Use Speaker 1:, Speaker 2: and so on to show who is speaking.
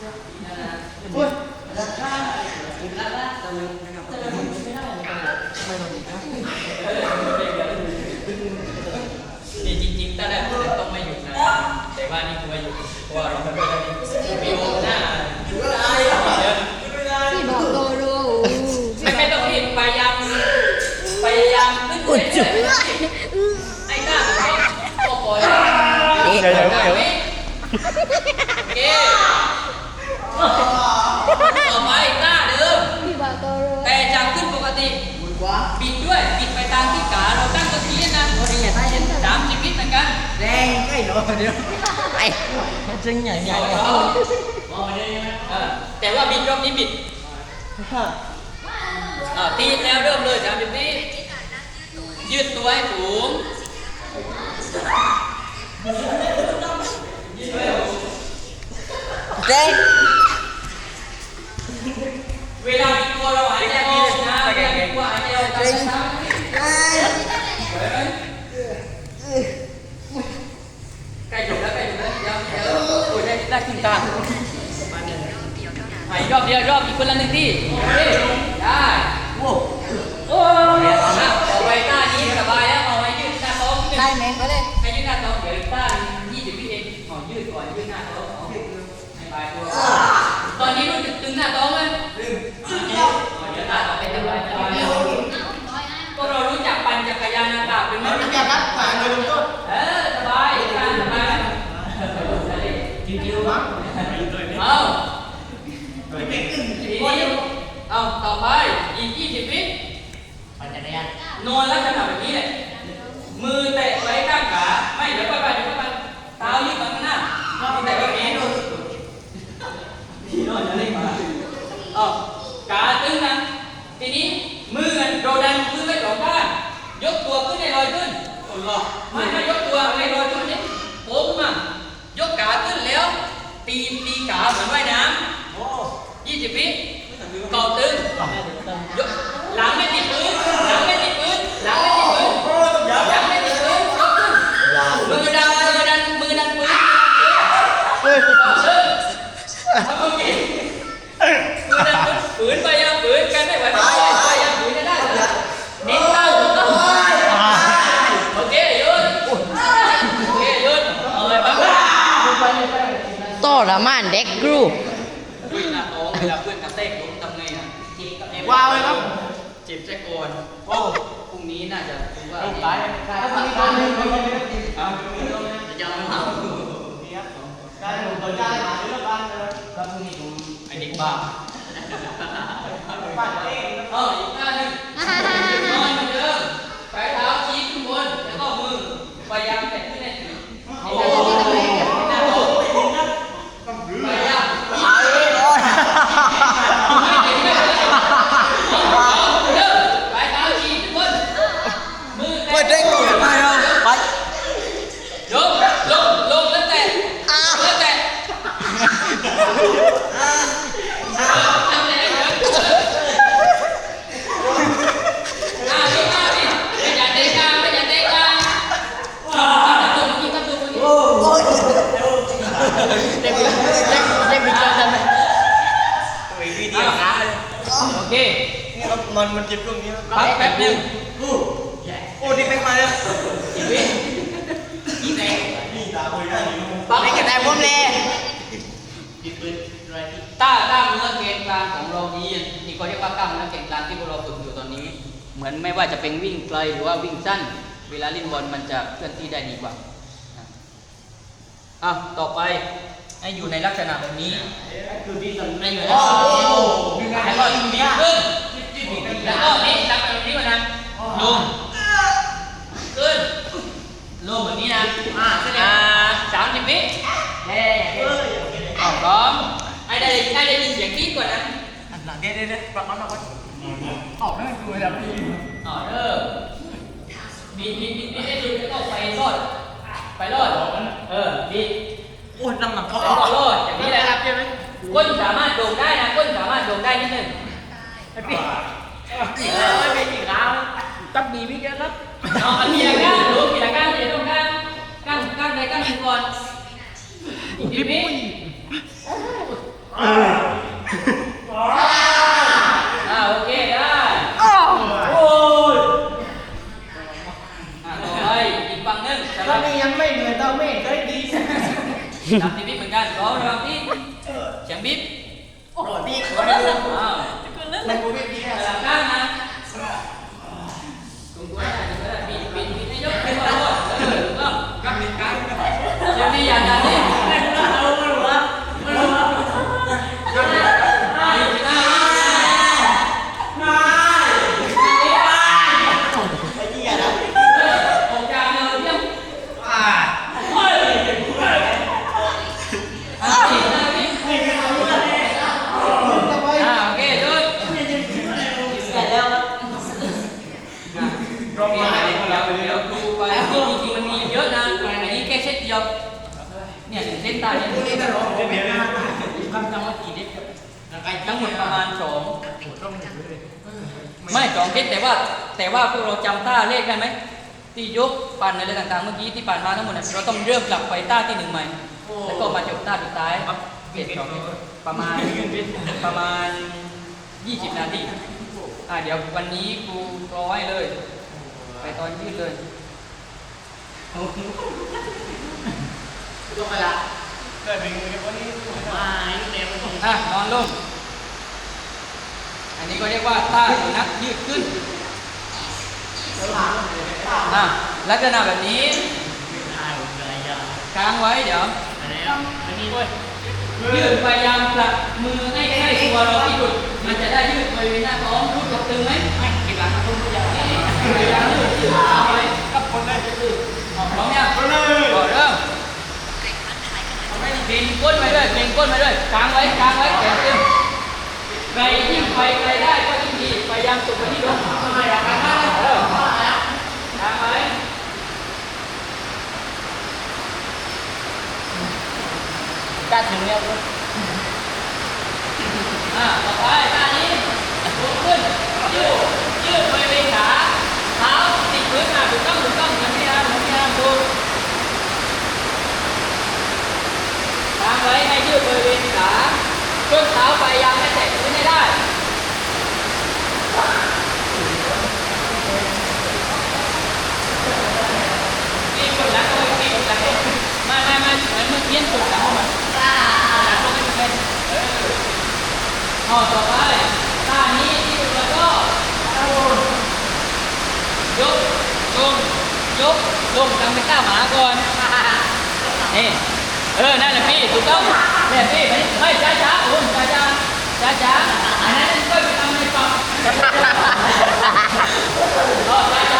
Speaker 1: นี่จริงๆถ้าได้ผมต้องไม่หยุดนะแต่ว่านี่คือม่หยุดเพราะว่าเราไม่ได้วิวหน้าเดี๋ยว
Speaker 2: พี่บอกโตรู้
Speaker 1: ไม่ไม่ต้องรีบพยายามพยายามขึ้นไปเรื่อไอ้หน้าก็ปล่อย
Speaker 3: เดี๋ยวเดี๋ยว
Speaker 1: โอเค ต่อไปหน้าเดิม
Speaker 2: พี่บอกโตรู้
Speaker 1: แต่จะขึ้นปกติบิดด้วย บิดไปตามที่ขาเราตั้งตัวทีนะสามสิบวิเหมือนกัน
Speaker 3: แรงใกล้หนอเดี๋ยวไอ้จริงใหญ่ใหญ่
Speaker 1: เอาเออแต่ว่าบิดรอบนี้บิดอ่าตีแล้วเริ่มเลยสามสิบวิยืดตัวให้สูง
Speaker 3: เจ๊ง
Speaker 1: เวลาบิดตัวเราหายใจออกนะเวลาบิดตัวหายใจออกตามช้าใกล้จบแล้วใกล้จบแล้วเดี๋ยวเดี๋ยวโอ้ยได้ได้ขึ้นตาไปรอบเดียวรอบอีกคนละหนึ่งที่โอเคได้โอ้โอ้ยอะต่อไปหน้านี้สบายแล้วเอาไว้ยืดหน้าท้องนิดนึง
Speaker 3: ได้ไหมก็ได้
Speaker 1: ให้ยืดหน้าท้องเดี๋ยวต้านยี่สิบวิเองขอยืดก่อนยืดหน้าท้องเอาให้บายตัวตอนนี้รู้สึกตึงหน้าท้องไหมตึงตึงแล้วเดี๋ยวตาต่อไปสบายสบายพวกเรารู้จักปั่นจักรยานอากาศเป็นไหม
Speaker 3: จะรับผ่านเลยลุงต้น
Speaker 1: เออสบายการสบายจิวๆมั้งเอาทีนี้ เอาต่อไปอีกยี่สิบวิ
Speaker 3: ปั่นจักรยาน
Speaker 1: นอนลักษณะแบบนี้แหละ มือแตะไว้ข้างขา ไม่เดี๋ยวไปไปเดี๋ยวไปไปเท้ายืดมาข้างหน้ามือแตะไว้อย่างนี้ดูที่นอนจะเล่นมาเอาขาตึงนะทีนี้มือกันเราดันมือไว้สองข้างยกตัวขึ้นให้ลอยขึ้นไม่ไม่ยกตัวให้ลอยขึ้นนี่โผล่ขึ้นมายกขาขึ้นแล้ว ตีตีขาเหมือนว่ายน้ำยี่สิบวิเก่าตึง ยกหลังไม่ติดพื้นหลังไม่ติดพื้นหลังไม่ติดพื้นหลังไม่ติดพื้นยกขึ้นมือดันมือดันมือดันพื้น
Speaker 3: เฮ้ย
Speaker 1: เออทำมือกินมือดันพื้นฝืนไปยังฝืนกันไม่ไหวไม่ไหวไปยังฝืนจะได้เน้นเข้าถูกต้องโอเคหยุดโอเคหยุดเอาเลยปั๊บ
Speaker 3: ต่อละมานเด็กกรู
Speaker 1: วิ่งหน้าท้องเวลาเพื่อนกระเตกล้มทำไงอะ
Speaker 3: ว้าวเลยครับ
Speaker 1: เจ็บแจ็คโกนโอ้พรุ่งนี้น่าจะถือว่า
Speaker 3: ตายตายตายตาย
Speaker 1: จะยังไม่หา
Speaker 3: ได้ผมเปิดได้หาเรื่องบ้านเลย
Speaker 1: ไอ้เด็กบ้า
Speaker 3: บ้านเอง
Speaker 1: เอออีกหน้าหนึ่งนอนเหมือนเดิมปลายเท้าชี้ขึ้นบน แล้วก็มือพยายามแตะขึ้นให้ถึงโอ้โหหน้าโต๊ะพยายาม
Speaker 3: เอาเลยโอ้ย
Speaker 1: ไม่ถึงไม่เป็นไรเอาเดิมปลายเท้าชี้ขึ้นบน มือ
Speaker 3: เปิดเด็
Speaker 1: แตะ
Speaker 3: กไปเอาไป
Speaker 1: ลงลงลงแล้วแตะแล้วแตะทำอะไรได้เยอะอ่าพี่มาพี่ไม่อย่าเตะกลางไม่อย่าเตะกลางทำตัวเมื่อกี้ทำตัวเมื่อกี้
Speaker 3: โอ้ยเด็กเด็กเด็กเด็กมีเจอกันไหมวิดีโอขา
Speaker 1: โอเค
Speaker 3: นี่ครับ มันมันเจ็บตรงนี้
Speaker 1: พักแป๊บหนึง
Speaker 3: โอ้ที่เป็นมาเลย
Speaker 1: อีกวิอีกแรง
Speaker 3: นี่ตาคุยได้อยู่
Speaker 1: พัก
Speaker 3: ไม่กระแตผมเลย
Speaker 1: ต้ากล้ามเนื้อเกณฑ์กลางของเรานี้ที่เขาเรียกว่ากล้ามเนื้อเกณฑ์กลางที่พวกเราฝึกอยู่ตอนนี้ เหมือนไม่ว่าจะเป็นวิ่งไกลหรือว่าวิ่งสั้น เวลาเล่นบอลมันจะเคลื่อนที่ได้ดีกว่าอะอะต่อไปให้อยู่ในลักษณะแบบนี้ให้อยู่ในลักษณะแบบนี้แล้วก็บิดขึ้น แล้วก็นี่ทำแบบนี้ก่อนนะลงขึ้นลงแบบนี้นะอ่าสามสิบวิเฮ้เอาพร้อมให้ได้ให้ได้ยินเสียงกรี๊ดก่อนนะ
Speaker 3: เดี๋ยวเดี๋ยวเดี๋ยวปรับมันหน่อยออกได้คุยแล้วพี่
Speaker 1: อ๋อเริ่มบิดบิดบิดบิดให้ดูแล้วก็ไปรอดไปรอดเออบิด
Speaker 3: โอ้ยน้ำหนัก
Speaker 1: เขา
Speaker 3: เขา
Speaker 1: ก็รอดอย่างนี้แหละครับก้นสามารถโด่งได้นะก้นสามารถโด่งได้นิดหนึ่ง
Speaker 3: พี่เอีกเป็นอีกแล้วตับบีพี่แกครับ
Speaker 1: เอาอันนี้ก้านรู้กี่ระก้านเดี๋ยวต้งก้านก้านก้านในก้านหนึ่งก่อนพี่
Speaker 3: ปุ้อโอเคได้โอ้
Speaker 1: ยอ่าต่อไปอีกฝั่งหนึงถ้ามียัง
Speaker 3: ไม่เห
Speaker 1: นื่
Speaker 3: อยต้
Speaker 1: องม่เคยดี
Speaker 3: ทำดี แล้ว
Speaker 1: รอบนี้เดี๋ยวดูไปจริงๆมันมีเยอะนะอันนี้แค่เช็ดเดียวเนี่ยเส้นตาเนี่ย
Speaker 3: พวกนี้ตลกจะเบียดกันคำจำว่ากี่เด็ก
Speaker 1: ทั้งหมดประมาณสองไม่สองเส้นแต่ว่าแต่ว่าพวกเราจำท่าเลขกันไหมที่ยกปั่นอะไรต่างๆเมื่อกี้ที่ปั่นมาทั้งหมดเนี่ยเราต้องเริ่มกลับไปท่าที่หนึ่งใหม่แล้วก็มาจบท่าสุดท้ายเจ็ดสองประมาณประมาณ 20 นาที อ่าเดี๋ยววันนี้ครูรอไว้เลย ไปตอนยืดเลย
Speaker 3: ลงไปละเกิดเป็นวันนี้มาอยู่ในมัน
Speaker 1: อะนอนลง อันนี้ก็เรียกว่าท่าสุนัขยืดขึ้นอะลักษณะแบบนี้ค้างไว้เดี๋ยวยื ยืดพยายามผลักมือให้ใกล้ตัวเราที่สุด มันจะได้ยืดบริเวณหน้าท้องรูดกตึงไหมไม่กินหลังตุ้มทุกอย่างนี่พยายามยืดยืดเอาไว้
Speaker 3: กับคนได้ก็คือ
Speaker 1: พร้อมยังก่อนเริ่มเก่งก้นไปด้วยเก่งก้นไปด้วยกางไว้กางไว้แขนตึงไกลยิ่งไปไกลได้ก็ยิ่งดีพยายามสุดไปที่ลมเออกางไว้
Speaker 3: กล้าถึงแล้ว
Speaker 1: อะต่อไปท่านี้ลุกขึ้นยืดยืดบริเวณขาเท้าติดพื้นอะถูกต้องถูกต้องเหมือนที่อาร์มเหมือนที่อาร์มดูทางไว้ให้ยืดบริเวณขาเพื่อเท้าไปยังไม่แตะพื้นให้ได้ นี่กดหลังก็ไม่กดหลังก็ไม่ไม่ไม่เหมือนเมื่อกี้กดหลังเข้ามาหลังก็ไม่เป็นเออ เอาต่อไปท่านี้ที่ดูแล้วก็ยกลงยกลงทำเป็นท่าหมาก่อนนี่เออนั่นแหละพี่ถูกต้องเนี่ยพี่ไม่ไม่ช้าช้าๆโอ้ช้าช้าช้าช้าๆอันนั้นก็ไปทำในปั๊มอ๋อช้าช้า